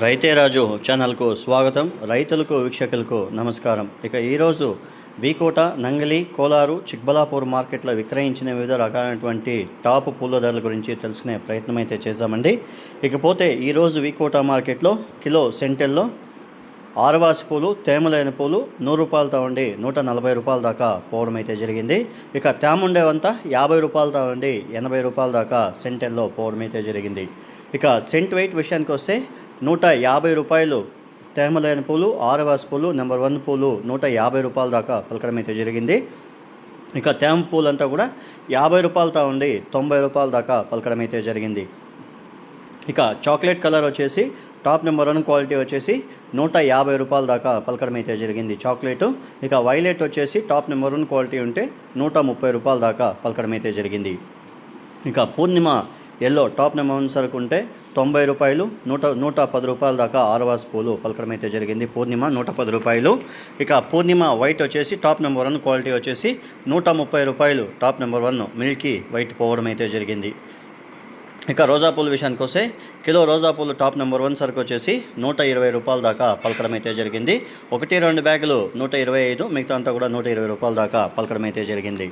రైతే రాజు ఛానల్కు స్వాగతం. రైతులకు వీక్షకులకు నమస్కారం. ఇక ఈరోజు వీకోట నంగలి కోలారు చిక్బలాపూర్ మార్కెట్లో విక్రయించిన వివిధ రకాలైనటువంటి టాప్ పూల ధరల గురించి తెలుసుకునే ప్రయత్నం అయితే చేద్దామండి. ఇకపోతే ఈరోజు వీకోట మార్కెట్లో కిలో సెంటెల్లో ఆరవాసి పూలు తేమలైన పూలు నూరు రూపాయలతో ఉండి నూట నలభై రూపాయల దాకా పోవడం అయితే జరిగింది. ఇక తేమ ఉండేవంతా యాభై రూపాయలతో ఉండి ఎనభై రూపాయల దాకా సెంటెల్లో పోవడం అయితే జరిగింది. ఇక సెంట్ వెయిట్ విషయానికి వస్తే నూట యాభై రూపాయలు తేమలైన పూలు ఆరవాసి పూలు నెంబర్ వన్ పూలు నూట యాభై రూపాయల దాకా పలకడం అయితే జరిగింది. ఇక తేమ పూలు అంతా కూడా యాభై రూపాయలతో ఉండి తొంభై రూపాయల దాకా పలకడం అయితే జరిగింది. ఇక చాక్లెట్ కలర్ వచ్చేసి టాప్ నెంబర్ వన్ క్వాలిటీ వచ్చేసి నూట యాభై రూపాయల దాకా పలకడం అయితే జరిగింది చాక్లెట్. ఇక వైలెట్ వచ్చేసి టాప్ నెంబర్ వన్ క్వాలిటీ ఉంటే నూట ముప్పై రూపాయల దాకా పలకడం అయితే జరిగింది. ఇక Purnima yellow top number one సరుకు ఉంటే తొంభై రూపాయలు నూట నూట పది రూపాయల దాకా ఆరవాస్ పూలు పలకడం అయితే జరిగింది. పూర్ణిమ నూట పది రూపాయలు. ఇక పూర్ణిమ వైట్ వచ్చేసి టాప్ నెంబర్ వన్ క్వాలిటీ వచ్చేసి నూట ముప్పై రూపాయలు. Top number one milky white పోవడం అయితే జరిగింది. ఇక రోజా పూల విషయానికి వస్తే కిలో రోజా పూలు టాప్ నెంబర్ వన్ సరుకు వచ్చేసి నూట ఇరవై రూపాయల దాకా పలకడం అయితే జరిగింది. ఒకటి రెండు బ్యాగులు నూట ఇరవై ఐదు మిగతా అంతా కూడా నూట ఇరవై రూపాయల దాకా పలకడం అయితే జరిగింది.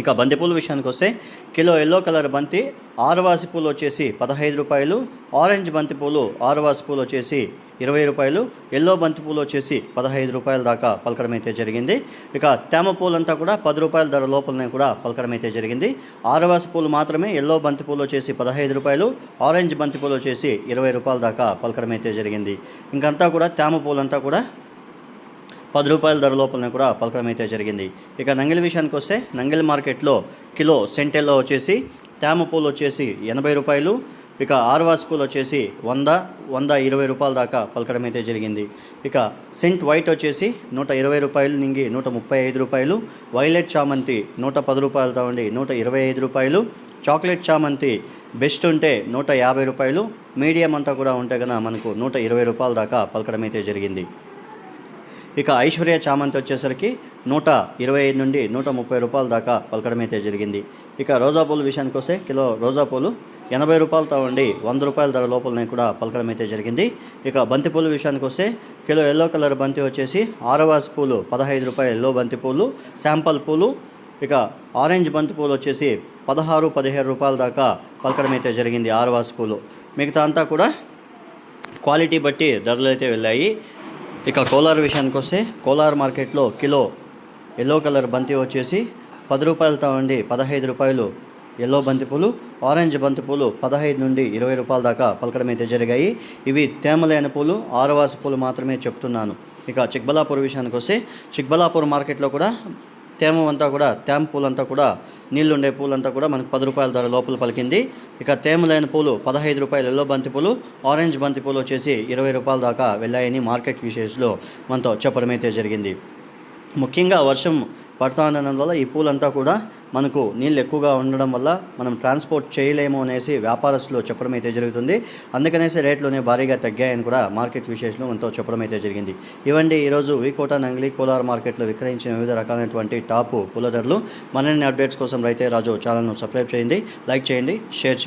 ఇక బంతిపూల విషయానికి వస్తే కిలో ఎల్లో కలర్ బంతి ఆరువాసి పూలు వచ్చేసి పదహైదు రూపాయలు ఆరెంజ్ బంతిపూలు ఆరువాసి పూలు వచ్చేసి ఇరవై రూపాయలు ఎల్లో బంతిపూలు వచ్చేసి పదహైదు రూపాయల దాకా పలకడం అయితే జరిగింది. ఇక తేమ పూలంతా కూడా పది రూపాయల ధర లోపలనే కూడా పలకడం అయితే జరిగింది. ఆరువాసి పూలు మాత్రమే ఎల్లో బంతిపూలు వచ్చేసి పదహైదు రూపాయలు ఆరెంజ్ బంతిపూలు వచ్చేసి ఇరవై రూపాయల దాకా పలకడం అయితే జరిగింది. ఇంకంతా కూడా తేమ పూలంతా కూడా పది రూపాయల ధర లోపలనే కూడా పలకడం అయితే జరిగింది. ఇక నంగిలి విషయానికి వస్తే నంగిలి మార్కెట్లో కిలో సెంటెల్లో వచ్చేసి తేమ పూలు వచ్చేసి ఎనభై రూపాయలు ఇక ఆర్వాస్ పూలు వచ్చేసి వంద వంద ఇరవై రూపాయల దాకా పలకడం అయితే జరిగింది. ఇక సెంట్ వైట్ వచ్చేసి నూట ఇరవై రూపాయలు నింగి నూట ముప్పై ఐదు రూపాయలు వైలెట్ చామంతి నూట పది రూపాయలతో ఉండి నూట ఇరవై ఐదు రూపాయలు చాక్లెట్ చామంతి బెస్ట్ ఉంటే నూట యాభై రూపాయలు మీడియం అంతా కూడా ఉంటే కనుక మనకు నూట ఇరవై రూపాయల దాకా పలకడం అయితే జరిగింది. ఇక ఐశ్వర్య చామంతి వచ్చేసరికి నూట ఇరవై ఐదు నుండి నూట ముప్పై రూపాయల దాకా పలకడం అయితే జరిగింది. ఇక రోజా పూల విషయానికి వస్తే కిలో రోజా పూలు ఎనభై రూపాయలతో ఉండి వంద రూపాయల ధర లోపలనే కూడా పలకడం అయితే జరిగింది. ఇక బంతి పూల విషయానికి వస్తే కిలో ఎల్లో కలర్ బంతి వచ్చేసి ఆరవాసి పూలు పదహైదు రూపాయలు ఎల్లో బంతి పూలు శాంపల్ పూలు ఇక ఆరెంజ్ బంతి పూలు వచ్చేసి పదహారు పదిహేడు రూపాయల దాకా పలకడం అయితే జరిగింది ఆరవాసి పూలు. మిగతా అంతా కూడా క్వాలిటీ బట్టి ధరలు అయితే వెళ్ళాయి. ఇక కోలార్ విషయానికి వస్తే కోలార్ మార్కెట్లో కిలో ఎల్లో కలర్ బంతి వచ్చేసి పది రూపాయలతో ఉండి పదహైదు రూపాయలు. ఎల్లో బంతిపూలు ఆరెంజ్ బంతిపూలు పదహైదు నుండి ఇరవై రూపాయల దాకా పలకడం అయితే జరిగాయి. ఇవి తేమలైన పూలు ఆరవాసి పూలు మాత్రమే చెప్తున్నాను. ఇక చిక్బలాపూర్ విషయానికి వస్తే చిక్బలాపూర్ మార్కెట్లో కూడా తేమ అంతా కూడా తేమ పూలంతా కూడా నీళ్ళు ఉండే పూలంతా కూడా మనకు పది రూపాయల ధర లోపల పలికింది. ఇక తేమలైన పూలు పదహైదు రూపాయలు ఎల్లో బంతి పూలు ఆరెంజ్ బంతి పూలు వచ్చేసి ఇరవై రూపాయల దాకా వెళ్ళాయని మార్కెట్ విశేషలో మనతో చెప్పడం అయితే జరిగింది. ముఖ్యంగా వర్షం పడతా ఉండడం వల్ల ఈ పూలంతా కూడా మనకు నీళ్ళు ఎక్కువగా ఉండడం వల్ల మనం ట్రాన్స్పోర్ట్ చేయలేము అనేసి వ్యాపారస్తులు చెప్పడం అయితే జరుగుతుంది. అందుకనేసి రేట్లోనే భారీగా తగ్గాయని కూడా మార్కెట్ విశేషంలో మనతో చెప్పడం అయితే జరిగింది. ఇవండి ఈరోజు వికోట నంగిలి కోలార్ మార్కెట్లో విక్రయించిన వివిధ రకాలైనటువంటి టాపు పూల ధరలు. మరిన్ని అప్డేట్స్ కోసం రైతే రాజు ఛానల్ను సబ్స్క్రైబ్ చేయండి లైక్ చేయండి షేర్ చేయండి.